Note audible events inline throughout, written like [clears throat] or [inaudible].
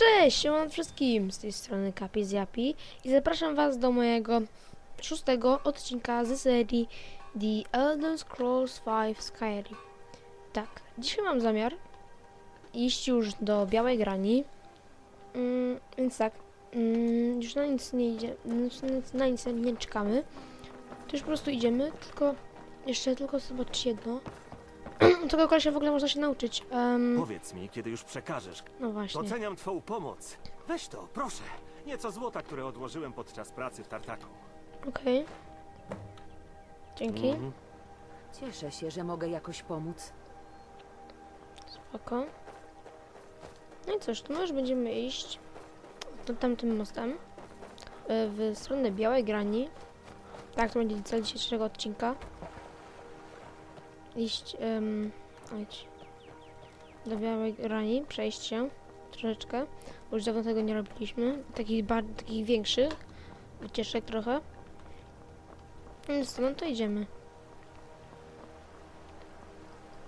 Cześć, siemano wszystkim, z tej strony Kapi z i zapraszam was do mojego szóstego odcinka ze serii The Elder Scrolls V Skyrim. Tak, dzisiaj mam zamiar iść już do Białej Grani, mm, więc tak, mm, już na nic nie idzie, znaczy na nic- nie czekamy, to już po prostu idziemy, tylko jeszcze tylko zobaczcie jedno, [clears throat] tego kolesia w ogóle można się nauczyć, Em, Powiedz mi, kiedy już przekażesz. no właśnie. Doceniam twą pomoc. Weź to, proszę. Nieco złota, które odłożyłem podczas pracy w tartaku. Okej. Dzięki. Mhm. Cieszę się, że mogę jakoś pomóc. Spoko. No i cóż, to my już będziemy iść to tamtym mostem y, w stronę Białej Grani. Tak, to będzie cel dzisiejszego odcinka. Iść, um, idź do Białej Grani, przejść się troszeczkę. Już dawno tego nie robiliśmy. Takich, bar- takich większych wycieczek trochę. Więc no to idziemy.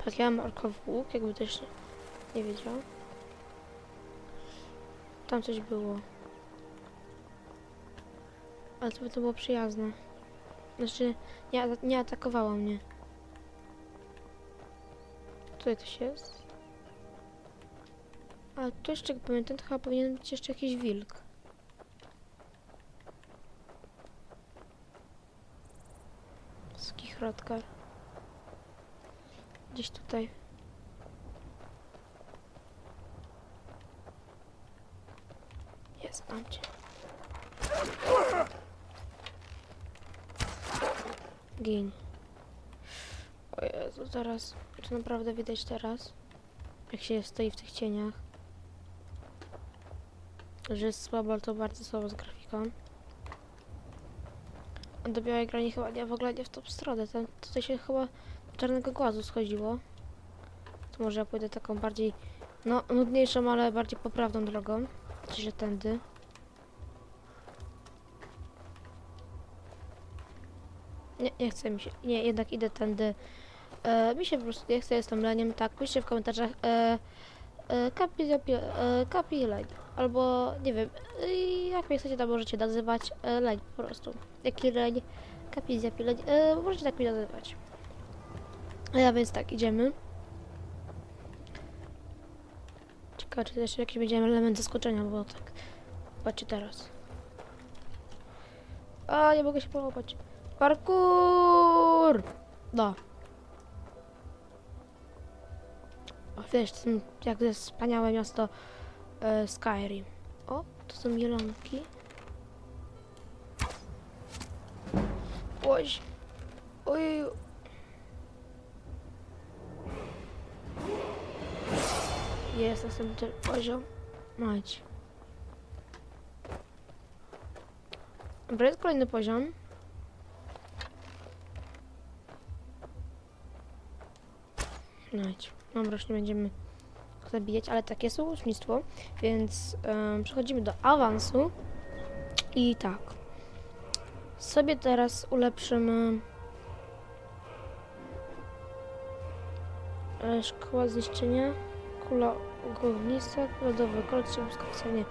Tak, ja mam orkowy łuk, jakby też nie, nie wiedział. Tam coś było. Ale to by to było przyjazne. Znaczy, nie, nie atakowało mnie. Tutaj coś jest. A tu jeszcze, jak pamiętam, to chyba powinien być jeszcze jakiś wilk. Skichrotkar. Gdzieś tutaj. Jest, mam cię. O Jezu, zaraz. To naprawdę widać teraz. Jak się stoi w tych cieniach. Że jest słabo, to bardzo słabo z grafiką. A do białej grani chyba nie, w ogóle nie w tą stronę. Tam, tutaj się chyba czarnego głazu schodziło. To może ja pójdę taką bardziej, no, nudniejszą, ale bardziej poprawną drogą. Czy się tędy. Nie, nie chce mi się. Nie, jednak idę tędy. E, mi się po prostu nie chce, jestem leniem. Tak, piszcie w komentarzach e, e, kapi, zapi- e, kapi leń. Albo, nie wiem, e, jak mnie chcecie, to możecie nazywać e, leń po prostu. Jaki leń, kapi, zapi, leń. E, możecie tak mnie nazywać. A więc tak, idziemy. Ciekawe, czy jeszcze jakiś będzie element zaskoczenia, bo tak. Patrzcie teraz. A, nie mogę się połapać. Parkour! No. Wiesz, ten, jak to jest wspaniałe miasto e, Skyrim. O, to są mielonki. Oj. Oj. Jest następny poziom. Mać. Dobra, jest kolejny poziom. Mać. Dobra, już nie będziemy zabijać, ale takie jest łucznictwo, więc em, przechodzimy do awansu. I tak. Sobie teraz ulepszymy e, szkoła zniszczenia, kula ognista, lodowy kolekcja błyskawicowanie.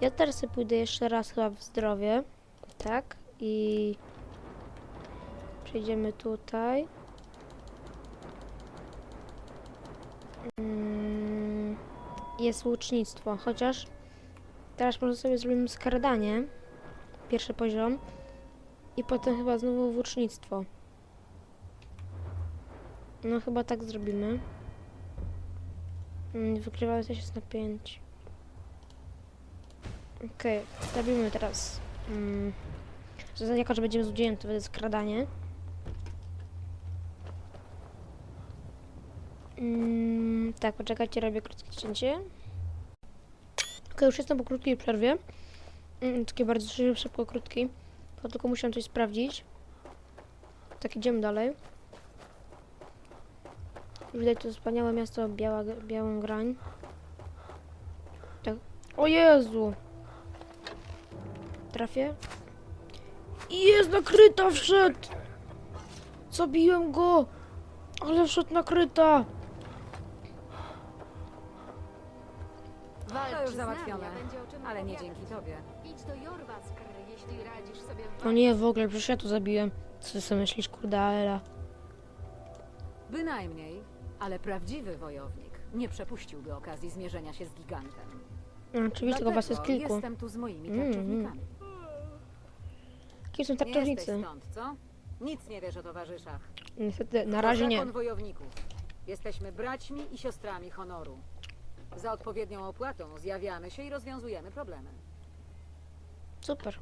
Ja teraz sobie pójdę jeszcze raz chyba w zdrowie, tak? I przejdziemy tutaj. Mm, Jest łucznictwo, chociaż teraz może sobie zrobimy skradanie, pierwszy poziom i potem chyba znowu włócznictwo. No chyba tak zrobimy. Mm, Wykrywane też jest na 5. Okej, robimy teraz. Mm, jako, że będziemy złodziejem, to będzie skradanie. Mm, tak, poczekajcie, robię krótkie cięcie. Okej, już jestem po krótkiej przerwie. Mm, takie bardzo szybko, krótki. To tylko musiałem coś sprawdzić. Tak, idziemy dalej. Widać to wspaniałe miasto Biała, Białą Grań. Tak. O Jezu! Trafię? I Jest nakryta, wszedł! Zabiłem go! Ale wszedł nakryta! To już z załatwione, nami, a będzie o czym ale nie opowiadać. dzięki tobie. Idź do Jorwaskr, jeśli radzisz sobie w No nie, w ogóle, przecież ja tu zabiłem. Co ty sobie myślisz, kurde, Aela? Bynajmniej, ale prawdziwy wojownik nie przepuściłby okazji zmierzenia się z gigantem. No, oczywiście, tylko was jest Dlatego kilku. jestem tu z moimi Mm, tarczownikami. Kim są Nie jesteś tarczownicy? stąd, co? Nic nie wiesz o towarzyszach. Niestety, na To razie nie. zakon wojowników. Jesteśmy braćmi i siostrami honoru. Za odpowiednią opłatą zjawiamy się i rozwiązujemy problemy. Super.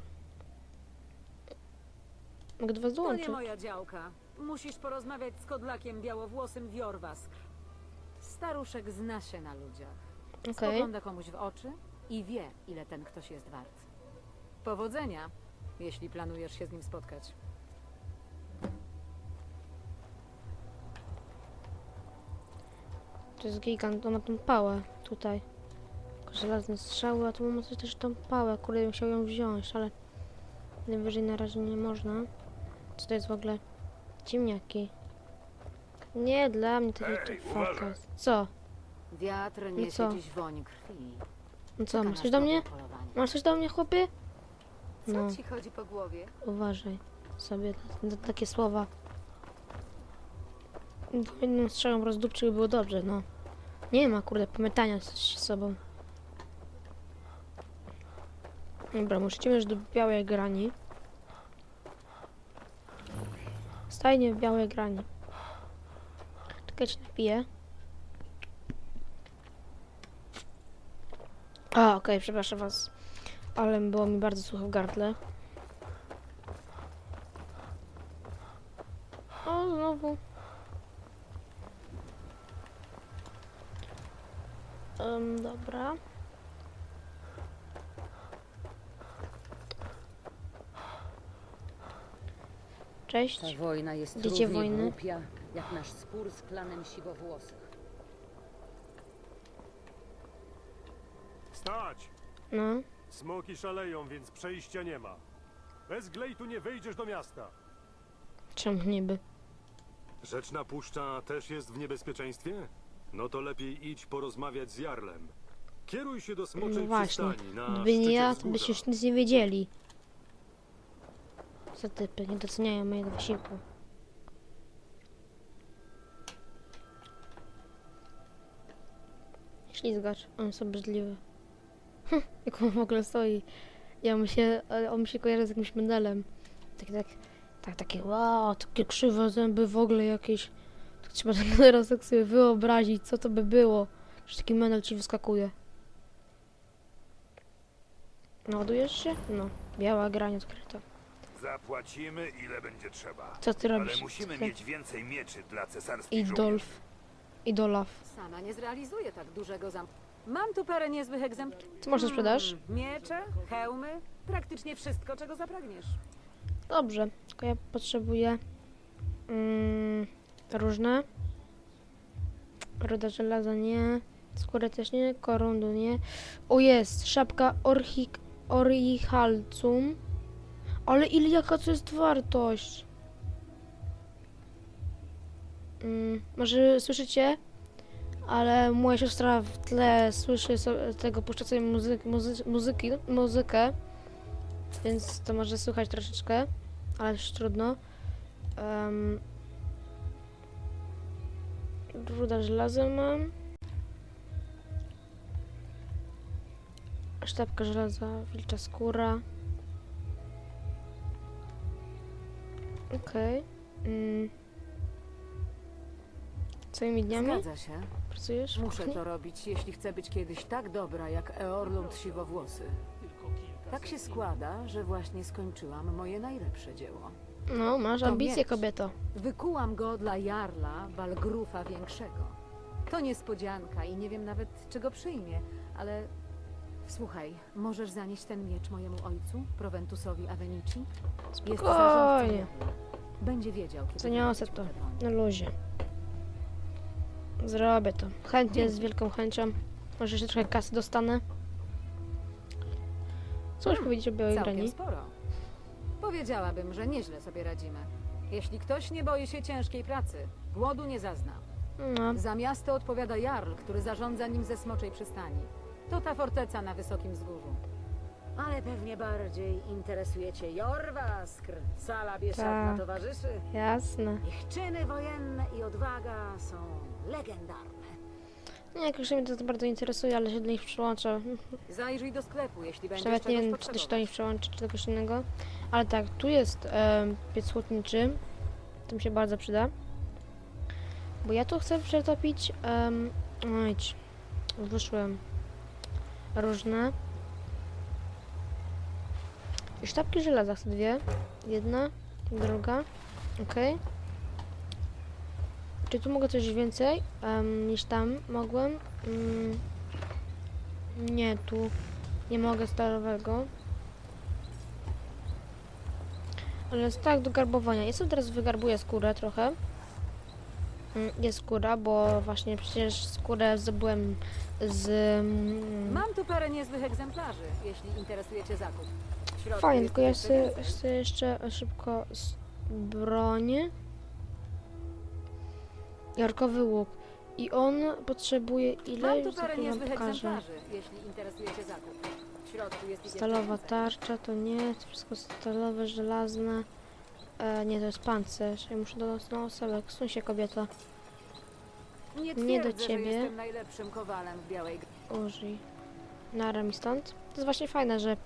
Mogę do was To nie moja działka. Musisz porozmawiać z kodlakiem białowłosym w Jorwask. Staruszek zna się na ludziach. Okej. Spogląda komuś w oczy i wie, ile ten ktoś jest wart. Powodzenia, jeśli planujesz się z nim spotkać. To jest gigant, on ma tą pałę tutaj. Tylko Żelazne strzały, a tu ma coś też tą pałę. Kurde, bym chciał ją wziąć, ale najwyżej na razie nie można. Co to jest w ogóle? Ciemniaki. Nie, dla mnie to jest faka. Co? Wiatr niesie co? dziś woń krwi. No co, masz coś do mnie? Masz coś do mnie, chłopie? Co No, ci chodzi po głowie? uważaj sobie na, na takie słowa. Jedną strzałą rozdupczył było dobrze, no. Nie ma, kurde, pamiętania z sobą. Dobra, musicie już do białej grani. Stajnie w białej grani. Czekajcie, napiję. A, okej, przepraszam was. Ale było mi bardzo sucho w gardle. O, znowu. Um, dobra. Cześć. Ta wojna jest Dziecię równie wojny. głupia, jak nasz spór z klanem siwowłosych. Stać! No, Smoki szaleją, więc przejścia nie ma. Bez glejtu nie wejdziesz do miasta. czemu niby? Rzeczna Puszcza też jest w niebezpieczeństwie? No to lepiej idź porozmawiać z Jarlem. Kieruj się do No Smoczej właśnie. Przystani na Gdyby nie szczycie ja, to wzgórza. byście już nic nie wiedzieli. Co typy, nie doceniają mojego wysiłku. Ślizgacz, on jest obrzydliwy. [laughs] Hm, jak on w ogóle stoi. Ja mu się, ale on mi się kojarzy z jakimś menelem. Tak, tak, tak, takie wow, takie krzywe zęby w ogóle jakieś. Trzeba teraz tak sobie wyobrazić, co to by było. Że taki menel ci wyskakuje. Ładujesz się? No, biała grania odkryta. Zapłacimy ile będzie trzeba. Co ty Ale robisz? musimy Co? mieć więcej mieczy dla cesarskich żołnierzy. Idolf. Idolaf. Sama nie zrealizuję tak dużego zamku. Mam tu parę niezłych egzemplarzy. Co może sprzedasz? Miecze, hełmy, praktycznie wszystko, czego zapragniesz. Dobrze, tylko ja potrzebuję mm, różne. Ruda żelaza nie. Skórę też nie. Korundu nie. O jest, szapka orchik, orichalcum. Ale ile jaka to jest wartość? Mm, może słyszycie? Ale moja siostra w tle słyszy tego puszcza sobie muzy, muzyki, muzykę. Więc to może słychać troszeczkę, ale już trudno. Um, ruda żelaza mam. Sztabka żelaza, wilcza skóra. Okej. Mm. Całymi dniami Zgadza się. pracujesz? w Muszę kuchni? to robić, jeśli chcę być kiedyś tak dobra jak Eorlund Siwowłosy. Tak się składa, że właśnie skończyłam moje najlepsze dzieło. No, masz To ambicje, miecz. kobieto. Wykułam go dla Jarla Walgrufa Większego. To niespodzianka i nie wiem nawet, czego przyjmie, ale... Słuchaj, możesz zanieść ten miecz mojemu ojcu, Proventusowi Avenici? Jest zarządcą Spokojnie. Jarla. Będzie wiedział, kiedy Zaniosę wybrać to. mu tę broń. Na luzie. Zrobię to. Chętnie, z wielką chęcią. Może jeszcze trochę kasy dostanę. Już powiedzieć o białej Całkiem grani? sporo. Powiedziałabym, że nieźle sobie radzimy. Jeśli ktoś nie boi się ciężkiej pracy, głodu nie zazna. No, Za miasto odpowiada Jarl, który zarządza nim ze Smoczej Przystani. To ta forteca na wysokim wzgórzu. Ale pewnie bardziej interesuje cię Jorwaskr. Sala bieszczadna Tak. towarzyszy. Jasne. Ich czyny wojenne i odwaga są legendarne. Nie, jakoś mnie to bardzo interesuje, ale się do nich przyłączę. Zajrzyj do sklepu, jeśli będziesz nawet nie czegoś wiem, czy to się do potrzebować. nich przełączy, czy czegoś innego. Ale tak, tu jest em, piec chłodniczy. To mi się bardzo przyda. Bo ja tu chcę przetopić... Um, ojdź, wyszłem. Różne. I sztabki żelaza chcę dwie. Jedna, druga. Okej. Czy tu mogę coś więcej em, niż tam mogłem? Mm, nie, tu nie mogę stalowego. Ale jest tak do garbowania. Ja sobie teraz wygarbuję skórę trochę. Mm, Jest skóra, bo właśnie przecież skórę zdobyłem z... mm, Mam tu parę niezłych egzemplarzy, jeśli interesuje cię zakup. Fajnie, tylko ja więcej. chcę jeszcze szybko broń. Jarkowy łuk. I on potrzebuje ile? Mam tu parę niezłych egzemplarzy, jeśli interesuje cię zakup. Środku jest Stalowa tarcza to nie, to wszystko stalowe, żelazne. E, nie, to jest pancerz. Ja muszę do na osobę. Suń się kobieta. Nie, nie do twierdzę, ciebie. Że jestem najlepszym kowalem w Białej Użyj. Nara mi stąd. To jest właśnie fajne, że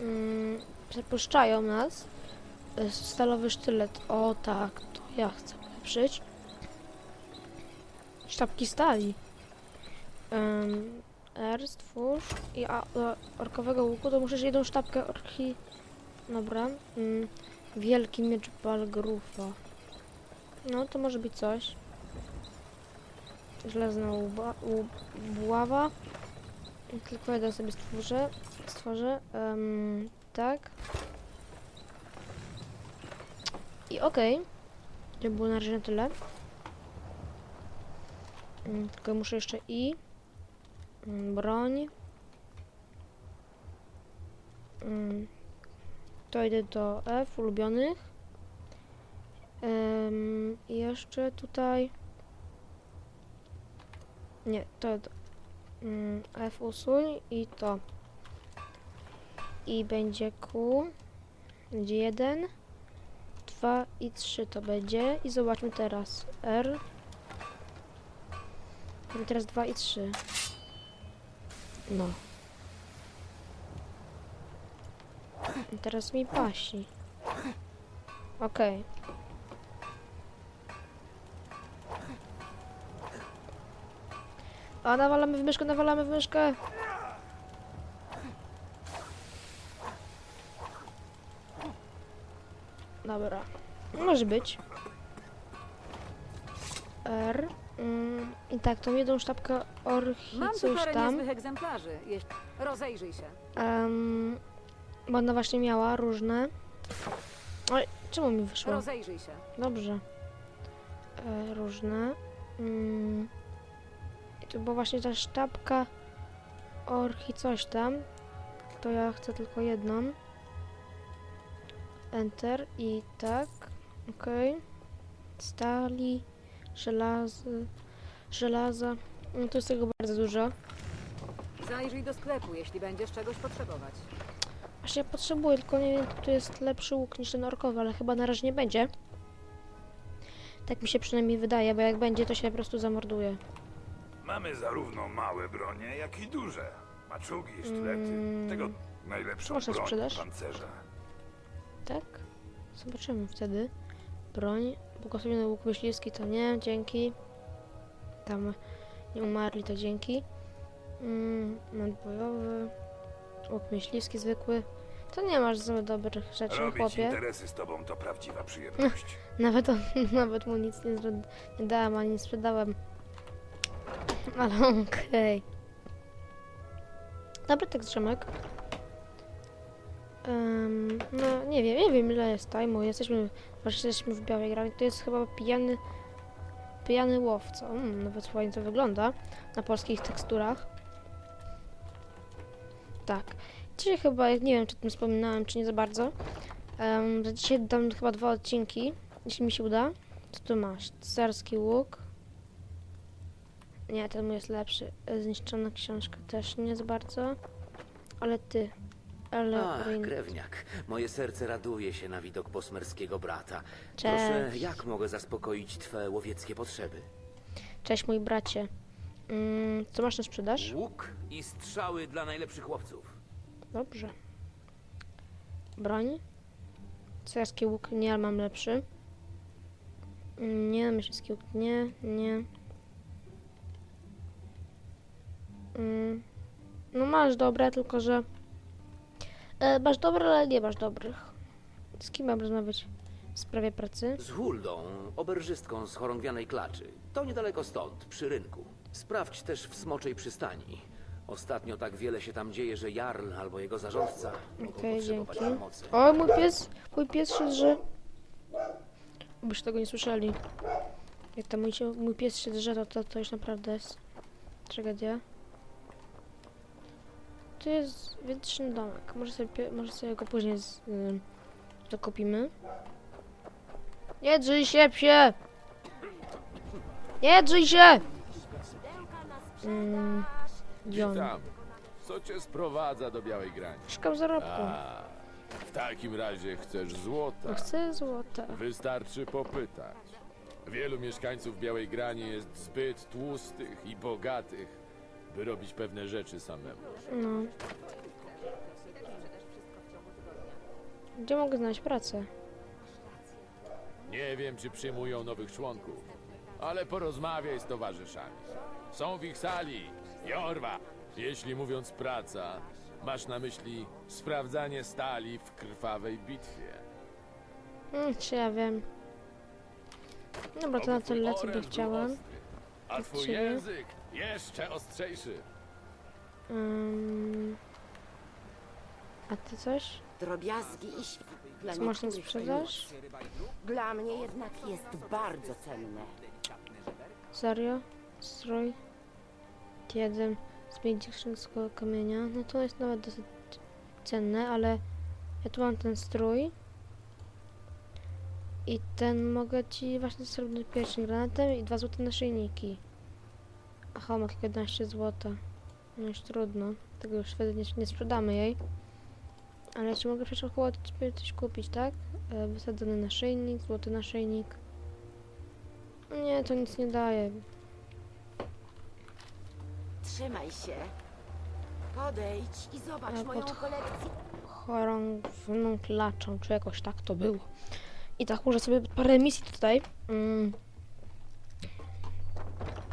mm, przepuszczają nas. E, Stalowy sztylet. O tak, to ja chcę ulepszyć. Sztabki stali. Um, R stwórz. I a, do orkowego łuku to muszę jedną sztabkę orki. Dobra. Mm, wielki miecz Balgrufa. No to może być coś. Żelazna łub, buława. Tylko jeden sobie stworzę. Stworzę. em, tak. I okej. To było na razie na tyle. Mm, Tylko muszę jeszcze i. Mm, Broń. Mm, To idę do F, ulubionych. Jeszcze tutaj. Nie, to mm, F usuń i to. I będzie Q. Będzie 1, 2 i 3 to będzie. I zobaczmy teraz. R. Teraz 2 i 3. No. I teraz mi pasi. Okej. A nawalamy w myszkę, nawalamy w myszkę. Dobra. Może być. R. Mm, I tak, tą jedną sztabkę orchi, Mam tu coś parę tam. niezłych egzemplarzy, jeśli... Rozejrzyj się. Bo ona właśnie miała różne. Oj, czemu mi wyszło? Rozejrzyj się. Dobrze. E, różne. Mm. I to była właśnie ta sztabka orchi coś tam. To ja chcę tylko jedną. Enter i tak. Okej. Stali. Żelazy. Żelaza. No to jest tego bardzo dużo. Zajrzyj do sklepu, jeśli będziesz czegoś potrzebować. Właśnie potrzebuję, tylko nie wiem, tu jest lepszy łuk niż ten orkowy, ale chyba na razie nie będzie. Tak mi się przynajmniej wydaje, bo jak będzie, to się po prostu zamorduje. Mamy zarówno małe bronie, jak i duże. Maczugi, sztylety. Mm. Tego najlepszą Może broń sprzedasz? pancerza. Tak? Zobaczymy wtedy. Broń. Błogosławiony łuk myśliwski to nie, dzięki. Tam nie umarli, to dzięki. Mm, mąd bojowy. Łuk myśliwski zwykły. To nie masz zbyt dobrych rzeczy, Robić chłopie. interesy z tobą to prawdziwa przyjemność. [laughs] Nawet, on, [laughs] nawet mu nic nie, zro- nie dałem, ani nie sprzedałem. Ale okej. Dobry tekst, Rzemek. Em, no, nie wiem, nie wiem ile jest time'u. Jesteśmy, właśnie jesteśmy w białej grani. To jest chyba pijany, pijany łowca. Mm, nawet fajnie to wygląda na polskich teksturach. Tak. Dzisiaj chyba, nie wiem czy o tym wspominałem, czy nie za bardzo. Um, za dzisiaj dam chyba dwa odcinki, jeśli mi się uda. Co tu masz? Cesarski łuk. Nie, ten mój jest lepszy. Zniszczona książka też nie za bardzo. Ale ty. Ale Ach, Rin- krewniak. Moje serce raduje się na widok posmerskiego brata. Cześć. Proszę, jak mogę zaspokoić twe łowieckie potrzeby? Cześć mój bracie. Mm, co masz na sprzedaż? Łuk i strzały dla najlepszych łowców. Dobrze. Broń. Cesarski łuk nie, ale mam lepszy. Mm, Nie, myśliwski łuk nie, nie. Mm. No masz dobre, tylko że... E, masz dobre, ale nie masz dobrych. Z kim mam rozmawiać w sprawie pracy? Z Huldą, oberżystką z chorągwianej klaczy. To niedaleko stąd, przy rynku. Sprawdź też w Smoczej Przystani. Ostatnio tak wiele się tam dzieje, że Jarl albo jego zarządca mogą Okej, potrzebować dzięki. pomocy. O, mój pies, mój pies się drze. Byście tego nie słyszeli. Jak tam mój, się- mój pies się drze, to, to, to już naprawdę jest tragedia. To jest wieczny domek. Może sobie, może sobie go później z, y, dokupimy. Nie drzyj się, psie! Nie drzyj się! Mm. Witam. Co cię sprowadza do Białej Grani? Szukam zarobku. A, w takim razie chcesz złota. No chcę złota. Wystarczy popytać. Wielu mieszkańców Białej Grani jest zbyt tłustych i bogatych, by robić pewne rzeczy samemu. No. Gdzie mogę znaleźć pracę? Nie wiem, czy przyjmują nowych członków, ale porozmawiaj z towarzyszami. Są w ich sali. Jorwa! Jeśli mówiąc praca, masz na myśli sprawdzanie stali w krwawej bitwie. Hmm, czy ja wiem. Dobra, to na tyle, co by chciałam. A twój Ciebie. język jeszcze ostrzejszy. Um, a ty coś? Drobiazgi i na niektórych sprzedaż? Dla mnie jednak jest bardzo cenne. Serio? Strój? Jeden z pięciu skrzynskiego kamienia. No to jest nawet dosyć cenne, ale ja tu mam ten strój. I ten mogę ci właśnie zrobić pierwszym granatem i dwa złote naszyjniki. Aha, ma tylko 11 złota. No już trudno. Tego już wtedy nie, nie sprzedamy jej. Ale ci mogę przecież około coś kupić, tak? E, Wysadzony naszyjnik, złoty naszyjnik. Nie, to nic nie daje. Trzymaj się. Podejdź i zobacz A, moją pod- kolekcję. chorągwną klaczą, czy jakoś tak to było. I tak może sobie parę misji tutaj mm,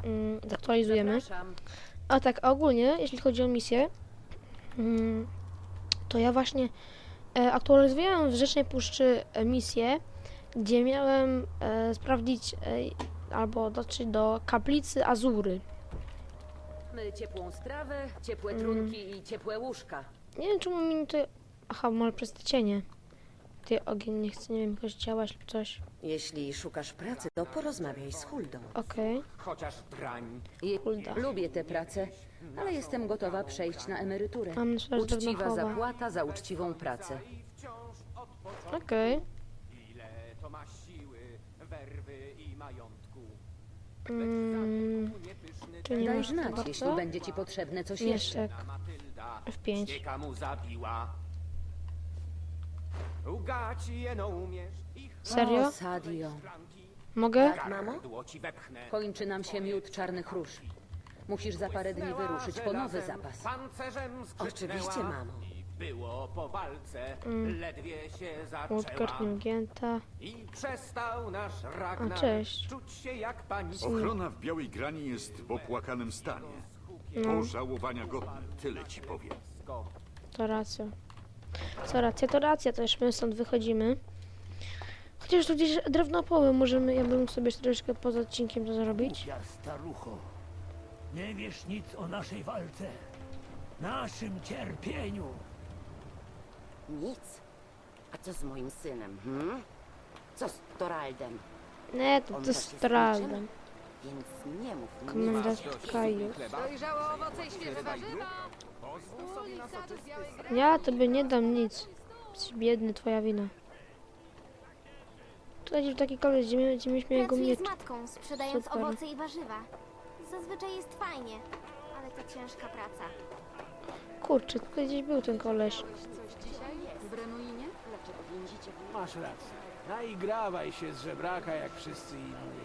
mm, zaktualizujemy. Zapraszam. A tak ogólnie, jeśli chodzi o misję, mm, to ja właśnie e, aktualizowałem w Rzecznej Puszczy e, misję, gdzie miałem e, sprawdzić e, albo dotrzeć do kaplicy Azury. Mamy ciepłą strawę, ciepłe Mm. trunki i ciepłe łóżka. Nie wiem czemu mi to... Aha, może przez te cienie. Ty ogień nie chce, nie wiem, jakoś działać lub coś. Jeśli szukasz pracy, to porozmawiaj z Huldą. Okej, Chociaż drań. Je- Hulda. Lubię tę pracę, ale jestem gotowa przejść na emeryturę. Sprzedaż Uczciwa zapłata za uczciwą pracę. Okej. Ile to ma siły, werwy i majątku. Mm, Daj masz znać, chyba jeśli co? będzie ci potrzebne coś jeszcze. Mieszek. Matylda F5. Ścieka mu zabiła. Jeno umiesz Serio? O, Sadio. Mogę? Mamo? gardło ci wepchnę. Kończy nam się miód czarnych róż. Musisz za parę dni wyruszyć po nowy zapas. Pancerzem Oczywiście, mamo. I było po walce, Mm. ledwie się Łódka zaczęła. I przestał nasz Ragnar A, cześć. czuć się jak pani Ochrona w Białej Grani jest w opłakanym stanie. No, Pożałowania godny, tyle ci powiem. to racja. Co racja, to racja, to już my stąd wychodzimy. Chociaż tu gdzieś drewno opoły możemy, ja bym mógł sobie troszeczkę poza odcinkiem to zrobić. Ja starucho, nie wiesz nic o naszej walce, naszym cierpieniu. Nic. A co z moim synem, hmm? Co z Toraldem? Nie, to, On to też jest Traldem. Więc nie mów mi Komendant Kajus. Dojrzałe owoce i świeże warzywa. Ja tobie nie dam nic. Jesteś biedny, twoja wina. Tutaj gdzieś taki koleś, gdzie, gdzie mieliśmy jego Pracuję miecz. z matką, sprzedając Super. owoce i warzywa. Zazwyczaj jest fajnie, ale to ciężka praca. Kurczę, tutaj gdzieś był ten koleś. W w Masz rację. Naigrawaj się z żebraka jak wszyscy inni.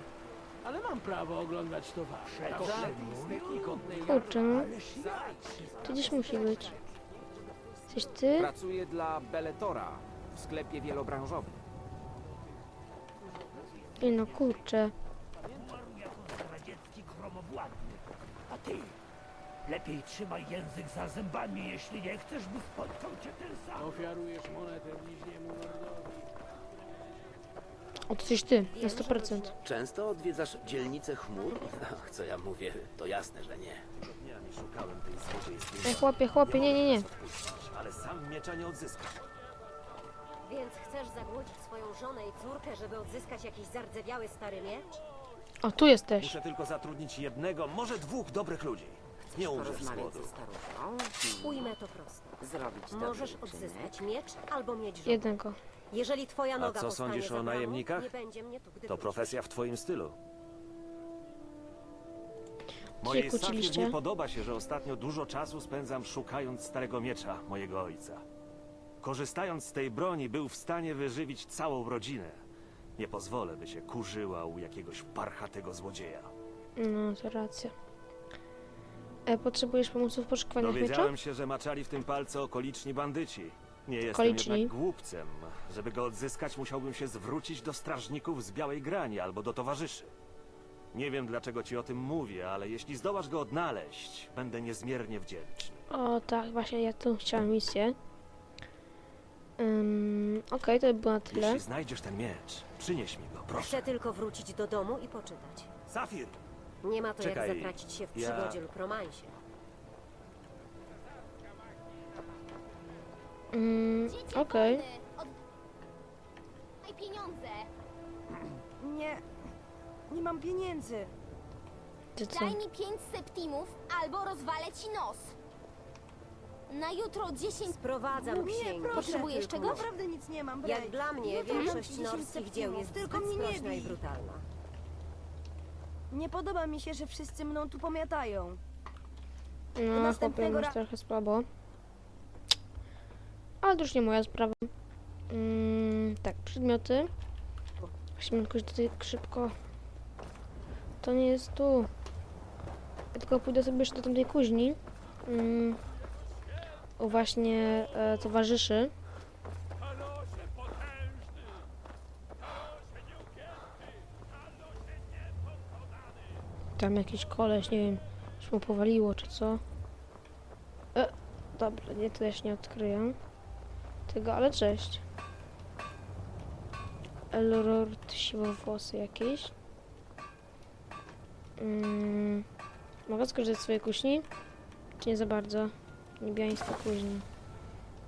Ale mam prawo oglądać to wasze. I Kurczę, no. To gdzieś musi być. Coś ty? Pracuję dla Beletora w sklepie wielobranżowym. Ej, no kurczę. A ty? Lepiej trzymaj język za zębami, jeśli nie chcesz, by spotkał cię ten sam. Ofiarujesz monetę bliźniemu lordowi. O, to coś ty, na 100%. Często odwiedzasz dzielnicę chmur? Ach, [laughs] co ja mówię, to jasne, że nie. Dniami szukałem tej złodziejskiej Ej, chłopie, chłopie, nie, nie, nie. ale sam miecza nie. Więc chcesz zagłodzić swoją żonę i córkę, żeby odzyskać jakiś zardzewiały stary miecz? O, tu jesteś. Muszę tylko zatrudnić jednego, może dwóch dobrych ludzi. Nie umrzesz z Porozmawiać głodu. staruszką? Ujmę to prosto. Zrobić Możesz dobry odzyskać miecz albo mieć żonę. Jednego. Jeżeli twoja A noga co sądzisz za o bramą, najemnikach? Nie będzie mnie tu, gdy To wrócisz. profesja w twoim stylu. Mojej Safir kłóciliście? nie podoba się, że ostatnio dużo czasu spędzam szukając starego miecza mojego ojca. Korzystając z tej broni, był w stanie wyżywić całą rodzinę. Nie pozwolę, by się kurzyła u jakiegoś parchatego złodzieja. No, to racja. E, potrzebujesz pomocy w poszukiwaniach miecza? Dowiedziałem się, że maczali w tym palce okoliczni bandyci. Nie jestem Okoliczni? jednak głupcem. Żeby go odzyskać, musiałbym się zwrócić do strażników z Białej Grani albo do towarzyszy. Nie wiem, dlaczego ci o tym mówię, ale jeśli zdołasz go odnaleźć, będę niezmiernie wdzięczny. O, tak, właśnie ja tu chciałam misję. Um, Okej, to by było na tyle. Jeśli znajdziesz ten miecz, przynieś mi go, proszę. Chcę tylko wrócić do domu i poczytać. Safir! Nie ma to Czekaj, jak zatracić się w ja- przygodzie lub romansie. Mm, Dzieci Okej. Daj pieniądze! Nie, nie mam pieniędzy. Co? Daj mi pięć septimów, albo rozwalę ci nos. Na jutro 10... Sprowadzam Nie, księgi. proszę. Potrzebujesz Tylko czegoś? Naprawdę nic nie mam, Brej. Jak dla mnie Jutro dam większość ci 10 norskich dzieł jest Tylko zbyt mnie nie sprośna i bij. brutalna. Nie podoba mi się, że wszyscy mną tu pomiatają. No, chłopie, następnego masz ra- trochę słabo. Ale to już nie moja sprawa. Mm, tak, przedmioty. Musimy jakoś tutaj szybko. To nie jest tu. Ja tylko pójdę sobie jeszcze do tamtej kuźni. Mm, u właśnie e, towarzyszy. Tam jakiś koleś, nie wiem, czy mu powaliło, czy co. E, dobra, nie, też nie odkryję tego, ale cześć. Elrord, siwowłosy jakieś. Mm, mogę skorzystać z swojej kuźni? Czy nie za bardzo? Niebiańska kuźnia.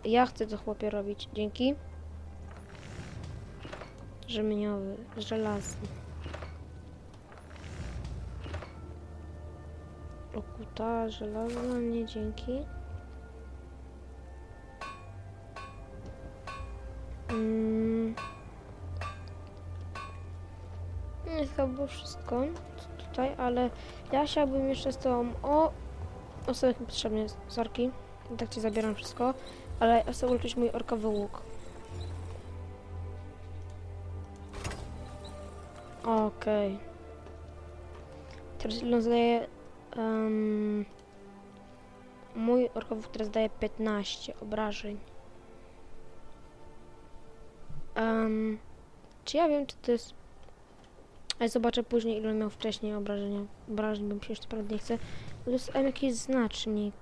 Ja chcę to chłopie robić, dzięki. Rzemieniowy, żelazny. Okuta, żelazna, nie dzięki. Mm. Nie, to było wszystko tutaj, ale ja chciałbym jeszcze z tą o osobie potrzebne sorki. I tak ci zabieram wszystko, ale ja chcę uleczyć mój orkowy łuk. Okej. Teraz ile zadaje? Um, mój orkowy teraz daje 15 obrażeń. Um, czy ja wiem, czy to jest... Ale zobaczę później, ile miał wcześniej obrażenia. Obrażeń, bo mi się już naprawdę nie chce. To jest jakiś znacznik.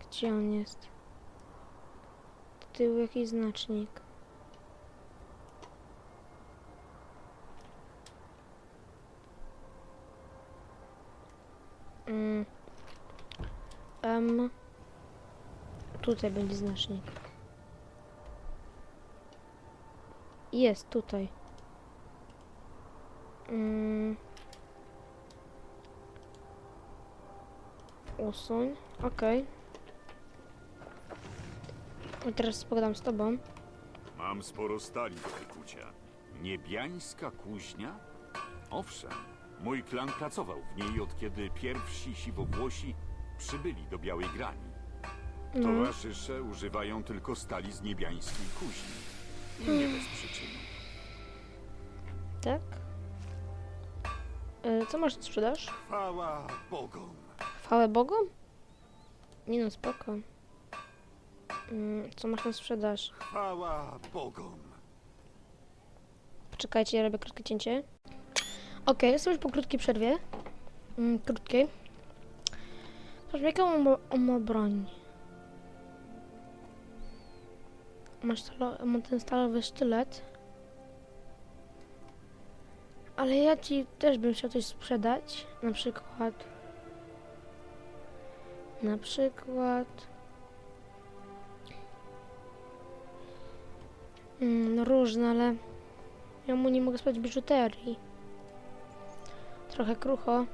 Gdzie on jest? Do tyłu jakiś znacznik. Mm. M. Tutaj będzie znacznik. Jest tutaj. Mm. Usuń. I teraz pogadam z tobą. Mam sporo stali do wykucia. Niebiańska kuźnia? Owszem, Mój klan pracował w niej od kiedy pierwsi siwowłosi przybyli do Białej Grani. No. Towarzysze używają tylko stali z niebiańskiej kuźni. I nie bez przyczyny. Tak. E, co masz na sprzedaż? Chwała Bogom. Chwałę Bogom? Nie no, spoko. Mm, co masz na sprzedaż? Chwała Bogom. Poczekajcie, ja robię krótkie cięcie. Okej, jestem już po krótkiej przerwie. Mm, krótkiej. Zobaczmy, jaką on ma, on ma broń. Masz ma ten stalowy sztylet. Ale ja ci też bym chciał coś sprzedać. Na przykład... Na przykład... Mm, no różne, ale... Ja mu nie mogę spać biżuterii. Trochę krucho.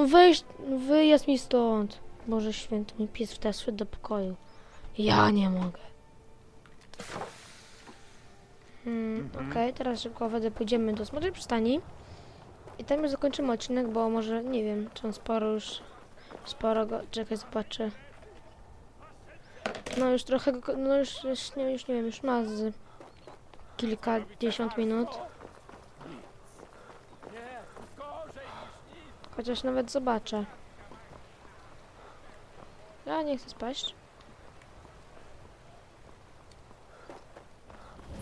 No weź, no wyjazd mi stąd. Boże święty, mój pies wszedł do pokoju. Ja nie mogę. Hmm, Okej, teraz szybko wtedy pójdziemy do Smoczej Przystani. I tam już zakończymy odcinek, bo może, nie wiem, czy on sporo już, sporo go, czekaj, zobaczę. No już trochę, go- no już, już, nie, już nie wiem, już ma z kilkadziesiąt minut. Chociaż nawet zobaczę. Ja nie chcę spaść.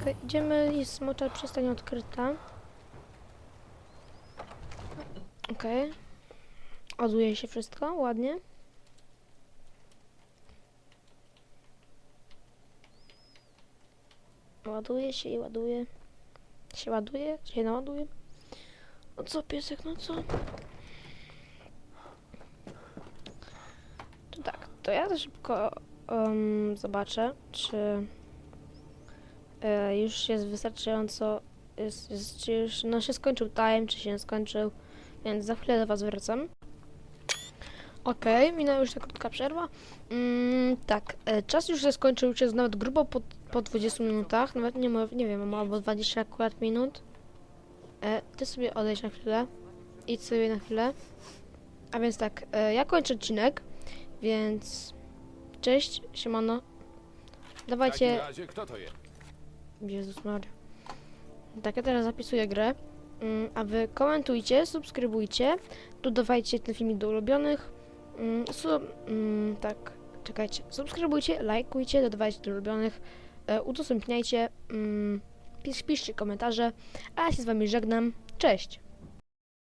Okej, idziemy, jest smocza przystań odkryta. Okej. Ładuje się wszystko, ładnie. Ładuje się i ładuje. Się ładuje, się naładuje. No co, piesek, no co? To ja szybko em, zobaczę, czy e, już jest wystarczająco, jest, jest, czy już no, się skończył time, czy się skończył, więc za chwilę do Was wracam. Okej, minęła już ta krótka przerwa. Mm, tak, e, czas już się skończył, już jest nawet grubo po, po 20 minutach, nawet nie, ma, nie wiem, albo 20 akurat minut. E, ty sobie odejdź na chwilę, idź sobie na chwilę. A więc tak, e, ja kończę odcinek, więc cześć, siemano. W Dawajcie, takim razie kto to jest? Jezus Maria. Tak, ja teraz zapisuję grę. Mm, a wy komentujcie, subskrybujcie, dodawajcie ten filmik do ulubionych. Mm, su mm, tak, czekajcie. Subskrybujcie, lajkujcie, dodawajcie do ulubionych, e, udostępniajcie, mm, pis piszcie komentarze, a ja się z wami żegnam. Cześć!